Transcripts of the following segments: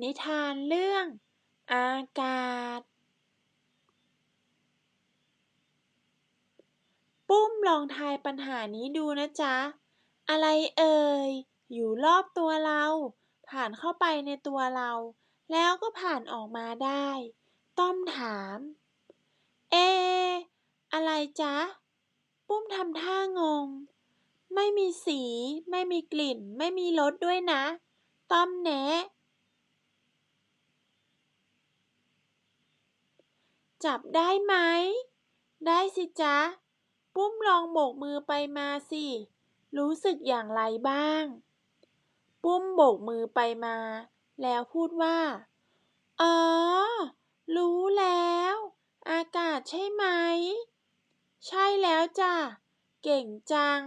นิทานเรื่องอากาศ ปุ้มลองทายปัญหานี้ดูนะจ๊ะ อะไรเอ่ย อยู่รอบตัวเรา ผ่านเข้าไปในตัวเรา แล้วก็ผ่านออกมาได้ ต้อมถาม เอ อะไรจ๊ะ ปุ้มทำท่างง ไม่มีสี ไม่มีกลิ่น ไม่มีรสด้วยนะ ต้อมแนะ จับได้ไหม ได้สิจ๊ะ ปุ้มลองโบกมือไปมาสิ รู้สึกอย่างไรบ้าง ปุ้มโบกมือไปมา แล้วพูดว่า อ๋อ รู้แล้ว อากาศใช่ไหม ใช่แล้วจ้ะ เก่งจัง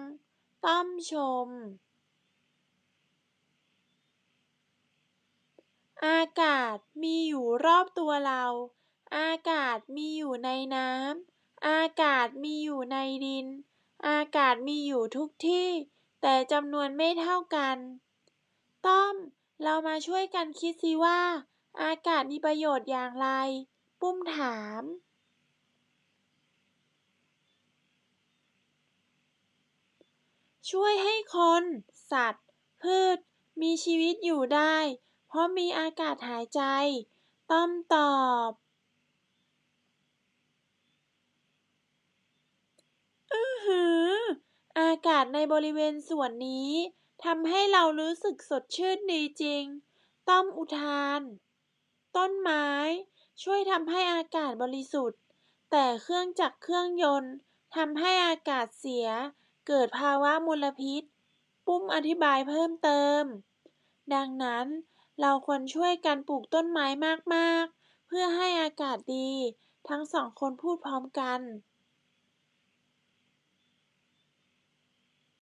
ต้อมชม อากาศมีอยู่รอบตัวเรา อากาศมีอยู่ในน้ำ อากาศมีอยู่ในดิน อากาศมีอยู่ทุกที่ แต่จำนวนไม่เท่ากัน ต้อม เรามาช่วยกันคิดสิว่า อากาศมีประโยชน์อย่างไร ปุ้มถามช่วยให้คน สัตว์ พืช มีชีวิตอยู่ได้ เพราะมีอากาศหายใจ ต้อมตอบ อือหือ อากาศในบริเวณส่วนนี้ทำให้เรารู้สึกสดชื่นดีจริง ต้อมอุทาน ต้นไม้ ช่วยทำให้อากาศบริสุทธิ์ แต่เครื่องจักรเครื่องยนต์ทำให้อากาศเสีย เกิดภาวะมลพิษ ปุ้มอธิบายเพิ่มเติม ดังนั้นเราควรช่วยกันปลูกต้นไม้มากๆ เพื่อให้อากาศดี ทั้งสองคนพูดพร้อมกัน